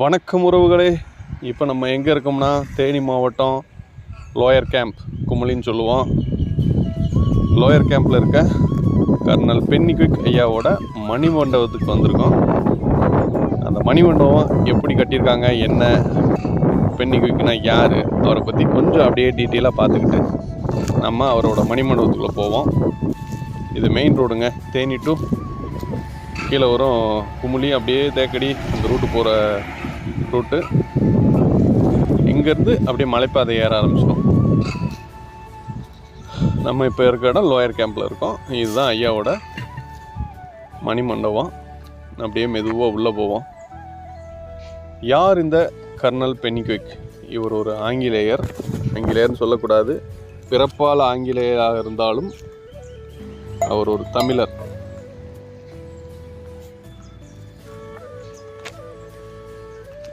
வணக்கம் உறவுகளே. இப்போ நம்ம எங்கே இருக்கோம்னா தேனி மாவட்டம் லோயர் கேம்ப் குமலின்னு சொல்லுவோம். லோயர் கேம்பில் இருக்க கர்னல் பென்னிக்விக் ஐயாவோட மணிமண்டபத்துக்கு வந்திருக்கோம். அந்த மணிமண்டபம் எப்படி கட்டியிருக்காங்க என்ன பென்னிக்விக்னா யார் அவரை பற்றி கொஞ்சம் அப்படியே டீட்டெயிலாக பார்த்துக்கிட்டு நம்ம அவரோட மணிமண்டபத்துக்குள்ளே போவோம். இது மெயின் ரோடுங்க. தேனி டு கீழே வரும் குமுளி அப்படியே தேக்கடி அந்த ரூட்டு போகிற ரூட்டு இங்கேருந்து அப்படியே மலைப்பாதை ஏற ஆரம்பிச்சிடும் நம்ம இப்போ இருக்க இடம் லோயர் கேம்பில் இருக்கோம். இதுதான் ஐயாவோட மணிமண்டபம். அப்படியே மெதுவாக உள்ளே போவோம். யார் இந்த கர்னல் பெனிக்விக்? இவர் ஒரு ஆங்கிலேயர். ஆங்கிலேயர்னு சொல்லக்கூடாது. பிறப்பால் ஆங்கிலேயராக இருந்தாலும் அவர் ஒரு தமிழர்.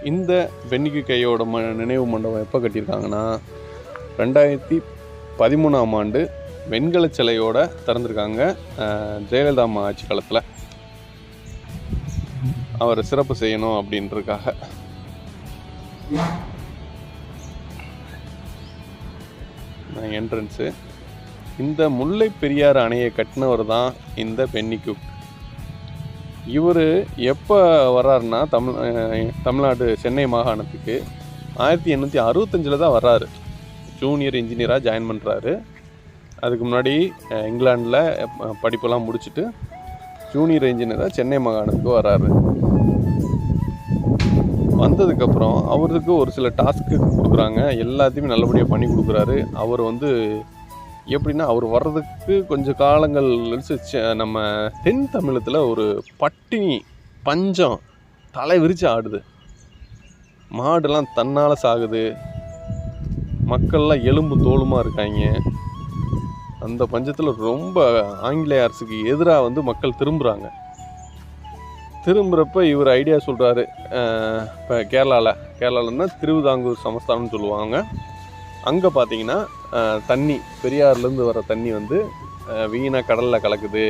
இந்த வெண்ணிக்கு கையோட ம நினைவு மண்டபம் எப்போ கட்டியிருக்காங்கன்னா ரெண்டாயிரத்தி பதிமூணாம் ஆண்டு வெண்கல சிலையோட திறந்திருக்காங்க ஜெயலலிதா அம்மா ஆட்சி காலத்தில். அவரை சிறப்பு செய்யணும் அப்படின்றதுக்காக. என்ட்ரன்ஸு இந்த முல்லை பெரியார் அணையை கட்டினவர் தான் இந்த பென்னிக்குக் இவர் எப்போ வர்றாருன்னா தமிழ் தமிழ்நாடு சென்னை மாகாணத்துக்கு ஆயிரத்தி எண்ணூற்றி அறுபத்தஞ்சில் தான் வர்றாரு. ஜூனியர் இன்ஜினியராக ஜாயின் பண்ணுறாரு அதுக்கு முன்னாடி இங்கிலாண்டில் இங்கிலாந்தில் படிப்பெல்லாம் முடிச்சுட்டு ஜூனியர் இன்ஜினியராக சென்னை மாகாணத்துக்கு வர்றாரு. வந்ததுக்கப்புறம் அவருக்கு ஒரு சில டாஸ்க்கு கொடுக்குறாங்க. எல்லாத்தையுமே நல்லபடியாக பண்ணி கொடுக்குறாரு. அவர் வந்து எப்படின்னா அவர் வர்றதுக்கு கொஞ்சம் காலங்கள் செ- நம்ம தென் தமிழத்தில் ஒரு பட்டினி பஞ்சம் தலை விரிச்சு ஆடுது. மாடுலாம் தன்னால் சாகுது. மக்கள்லாம் எலும்பு தோலுமாக இருக்காங்க அந்த பஞ்சத்தில் ரொம்ப ஆங்கிலேய அரசுக்கு எதிராக வந்து மக்கள் திரும்புகிறாங்க திரும்புகிறப்ப இவர் ஐடியா சொல்கிறாரு இப்போ கேரளாவில் கேரளாலன்னா திருவிதாங்கூர் சமஸ்தானம்னு சொல்லுவாங்க. அங்கே பார்த்தீங்கன்னா தண்ணி பெரியாறுலேருந்து வர தண்ணி வந்து வீணாக கடலில் கலக்குது.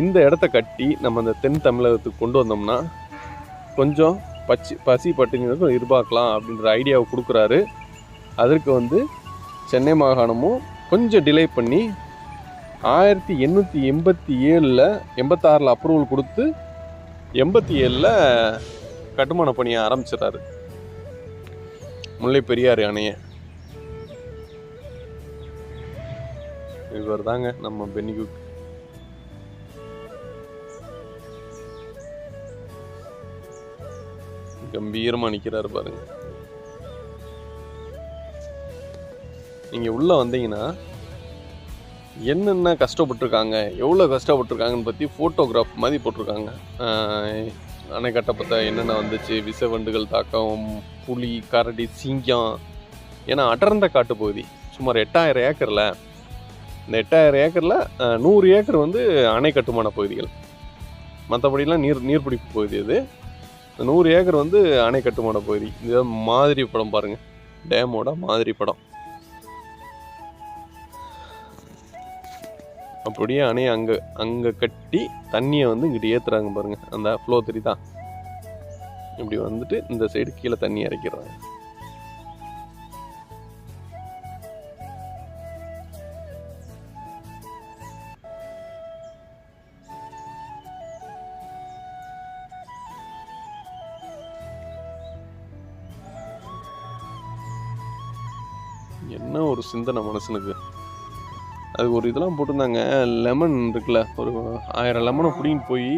இந்த இடத்த கட்டி நம்ம அந்த தென் தமிழகத்துக்கு கொண்டு வந்தோம்னா கொஞ்சம் பச்சி பசி பட்டினிக்கும் இருபார்க்கலாம் அப்படின்ற ஐடியாவை கொடுக்குறாரு. அதற்கு வந்து சென்னை மாகாணமும் கொஞ்சம் டிலே பண்ணி ஆயிரத்தி எண்ணூற்றி எண்பத்தி ஏழில் எண்பத்தாறில் அப்ரூவல் கொடுத்து எண்பத்தி ஏழில் கட்டுமான பணியை ஆரம்பிச்சிடறாரு. முல்லை பெரியாறு அணையை. இவர் தாங்க நம்ம பென்னிகுக் கம்பீரமா நிக்கிறாரு பாருங்க. நீங்க உள்ள வந்தீங்கன்னா என்னென்ன கஷ்டப்பட்டிருக்காங்க எவ்வளோ கஷ்டப்பட்டிருக்காங்கன்னு பற்றி ஃபோட்டோகிராஃப் மாதிரி போட்டிருக்காங்க. அணைக்கட்டப்பட்ட அணை கட்டப்பட்ட என்னென்ன வந்துச்சு? விசவண்டுகள் தாக்கம் புலி கரடி சிங்கம். ஏன்னா அடர்ந்த காட்டு பகுதி சுமார் எட்டாயிரம் ஏக்கரில் இந்த எட்டாயிரம் ஏக்கரில் நூறு ஏக்கர் வந்து அணை கட்டுமான பகுதிகள். மற்றபடிலாம் நீர் நீர்பிடிப்பு பகுதி இது நூறு ஏக்கர் வந்து அணை கட்டுமான பகுதி. இது மாதிரி படம் பாருங்கள் டேமோட மாதிரி படம். அப்படியே அணையை அங்கே அங்கே கட்டி தண்ணியை வந்து இங்கிட்டு ஏற்றுறாங்க பாருங்கள் அந்த ஃப்ளோ தெரியுதா? இப்படி வந்துட்டு இந்த சைடு கீழே தண்ணி இறக்கிடுறாங்க. என்ன ஒரு சிந்தனை மனுஷனுக்கு அது ஒரு இதெல்லாம் போட்டிருந்தாங்க. லெமன் இருக்குல்ல ஒரு ஆயிரம் லெமனை பிடிங்கிட்டு போய்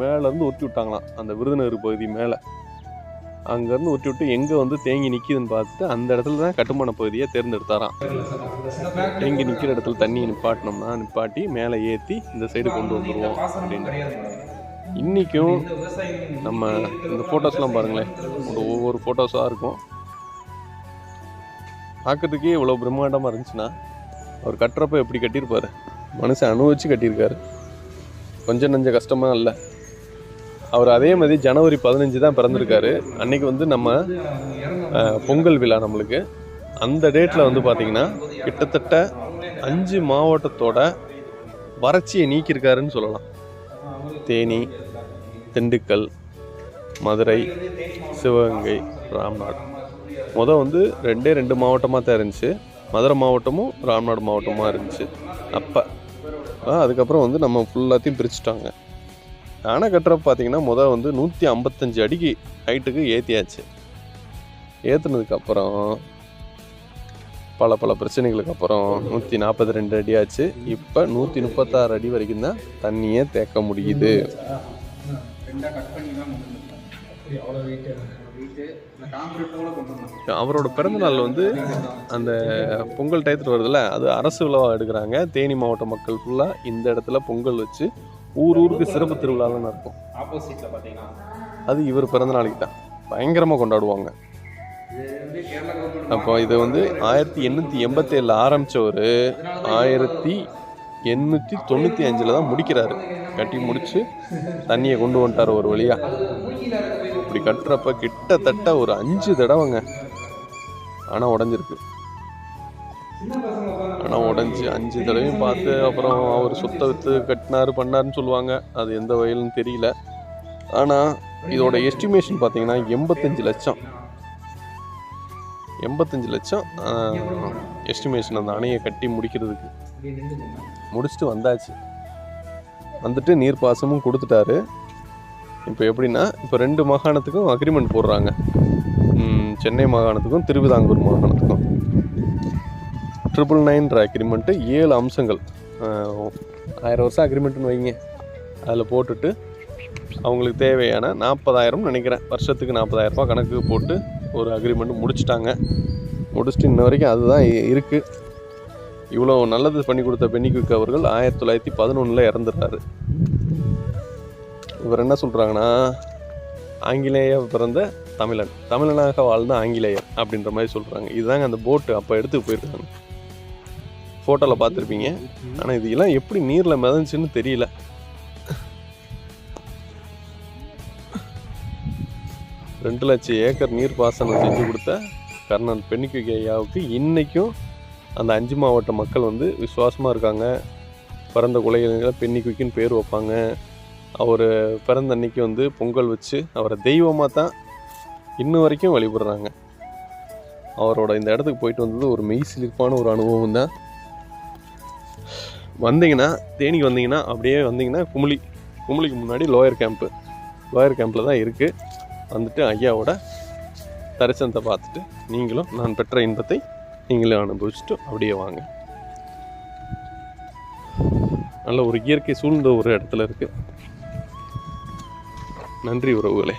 மேலேருந்து ஒட்டி விட்டாங்களாம். அந்த விருதுநகர் பகுதி மேலே. அங்கேருந்து ஒட்டி விட்டு எங்கே வந்து தேங்கி நிற்கிதுன்னு பார்த்துட்டு அந்த இடத்துல தான் கட்டுமான பகுதியை தேர்ந்தெடுத்தாராம். தேங்கி நிற்கிற இடத்துல தண்ணியை நிப்பாட்டினோம்னா நிப்பாட்டி மேலே ஏற்றி இந்த சைடு கொண்டு வந்துடுவோம் அப்படின்னு இன்றைக்கும் நம்ம இந்த ஃபோட்டோஸ்லாம் பாருங்களேன். ஒவ்வொரு ஃபோட்டோஸாக இருக்கும். பார்க்கறதுக்கே இவ்வளோ பிரம்மாண்டமாக இருந்துச்சுன்னா அவர் கட்டுறப்ப எப்படி கட்டியிருப்பாரு? மனுஷன் அனுபவிச்சு கட்டியிருக்காரு. கொஞ்சம் நஞ்ச கஷ்டமாக இல்லை. அவர் அதே மாதிரி ஜனவரி பதினஞ்சு தான் பிறந்திருக்காரு. அன்றைக்கி வந்து நம்ம பொங்கல் விழா நம்மளுக்கு. அந்த டேட்டில் வந்து பார்த்திங்கன்னா கிட்டத்தட்ட அஞ்சு மாவட்டத்தோட வறட்சியை நீக்கியிருக்காருன்னு சொல்லலாம். தேனி திண்டுக்கல் மதுரை சிவகங்கை ராம்நாடு. மொதல் வந்து ரெண்டே ரெண்டு மாவட்டமாக தான் இருந்துச்சு. மதுரை மாவட்டமும் ராம்நாடு மாவட்டமாக இருந்துச்சு. அப்போ அதுக்கப்புறம் வந்து நம்ம ஃபுல்லாத்தையும் பிரிச்சுட்டாங்க. அணை கட்டுறப்ப பார்த்தீங்கன்னா மொதல் வந்து நூற்றி ஐம்பத்தஞ்சு அடிக்கு ஹைட்டுக்கு ஏற்றியாச்சு ஏற்றுனதுக்கப்புறம் பல பல பிரச்சனைகளுக்கு அப்புறம் நூற்றி நாற்பத்தி ரெண்டு அடி ஆச்சு இப்போ நூற்றி முப்பத்தாறு அடி வரைக்கும் தான் தண்ணியே தேக்க முடியுது. அவரோட பிறந்தநாள் வந்து அந்த பொங்கல் டயத்தில் வருதுல்ல அது அரசு விழாவாக எடுக்கிறாங்க. தேனி மாவட்ட மக்கள் ஃபுல்லாக இந்த இடத்துல பொங்கல் வச்சு ஊர் ஊருக்கு சிறப்பு திருவிழாலாம் நடக்கும் ஆப்போசிட்டில் பார்த்தீங்கன்னா. அது இவர் பிறந்த நாளைக்கு தான். பயங்கரமாக கொண்டாடுவாங்க. அப்போ இது வந்து ஆயிரத்தி எண்ணூற்றி எண்பத்தேழில் ஆரம்பித்தவர் ஆயிரத்தி எண்ணூற்றி தொண்ணூற்றி அஞ்சில் தான் முடிக்கிறாரு. கட்டி முடிச்சு தண்ணியை கொண்டு வந்துட்டார் ஒரு வழியாக இப்படி கட்டுறப்ப கிட்டத்தட்ட ஒரு அஞ்சு தடவைங்க. ஆனால் உடஞ்சிருக்கு. ஆனால் உடஞ்சி அஞ்சு தடவையும் பார்த்து அப்புறம் அவர் சுத்த விற்று கட்டினாரு பண்ணாருன்னு சொல்லுவாங்க. அது எந்த வயலுன்னு தெரியல. ஆனால் இதோட எஸ்டிமேஷன் பார்த்தீங்கன்னா எண்பத்தஞ்சு லட்சம். எண்பத்தஞ்சு லட்சம் எஸ்டிமேஷன் அந்த அணையை கட்டி முடிக்கிறதுக்கு. முடிச்சுட்டு வந்தாச்சு. வந்துட்டு நீர்ப்பாசமும் கொடுத்துட்டாரு. இப்போ எப்படின்னா இப்போ ரெண்டு மாகாணத்துக்கும் அக்ரிமெண்ட் போடுறாங்க. சென்னை மாகாணத்துக்கும் திருவிதாங்கூர் மாகாணத்துக்கும். ட்ரிபிள் நைன்ற அக்ரிமெண்ட்டு ஏழு அம்சங்கள். ஆயிரம் வருஷம் அக்ரிமெண்ட்னு வைங்க. அதில் போட்டுட்டு அவங்களுக்கு தேவையான நாற்பதாயிரம் நினைக்கிறேன். வருஷத்துக்கு நாற்பதாயிரரூபா கணக்கு போட்டு ஒரு அக்ரிமெண்ட் முடிச்சிட்டாங்க. முடிச்சுட்டு இன்ன வரைக்கும் அதுதான் இருக்குது இவ்வளோ நல்லது பண்ணி கொடுத்த பென்னிக்குவிக் அவர்கள் ஆயிரத்தி தொள்ளாயிரத்தி பதினொன்றில் இறந்துடுறாரு இவர் என்ன சொல்கிறாங்கன்னா ஆங்கிலேய பிறந்த தமிழன். தமிழனாக வாழ்ந்த ஆங்கிலேயர் அப்படின்ற மாதிரி சொல்கிறாங்க இதுதாங்க அந்த போட்டு அப்போ எடுத்து போயிருக்காங்க. ஃபோட்டோவில் பார்த்துருப்பீங்க. ஆனால் இது எல்லாம் எப்படி நீரில் மிதந்துச்சுன்னு தெரியல. ரெண்டு லட்சம் ஏக்கர் நீர் பாசனம் செஞ்சு கொடுத்த கர்ணன் பெண்ணிக்கு ஐயாவுக்கு இன்றைக்கும் அந்த அஞ்சு மாவட்ட மக்கள் வந்து விசுவாசமாக இருக்காங்க. பிறந்த குலைகளை பெண்ணிக்குன்னு பேர் வைப்பாங்க. அவர் பிறந்த அன்னைக்கு வந்து பொங்கல் வச்சு அவரை தெய்வமாக தான் இன்ன வரைக்கும் வழிபடுறாங்க. அவரோட இந்த இடத்துக்கு போயிட்டு வந்தது ஒரு மெய் சிலிர்ப்பான ஒரு அனுபவம் தான். வந்தீங்கன்னா தேனிக்கு வந்தீங்கன்னா அப்படியே வந்தீங்கன்னா குமுளி குமுளிக்கு முன்னாடி லோயர் கேம்ப்பு லோயர் கேம்பில் தான் இருக்குது வந்துட்டு ஐயாவோட தரிசனத்தை பார்த்துட்டு நீங்களும் நான் பெற்ற இன்பத்தை நீங்களும் அனுபவிச்சுட்டு அப்படியே வாங்க. நல்ல ஒரு இயற்கை சூழ்ந்த ஒரு இடத்துல இருக்குது நன்றி உறவுகளே.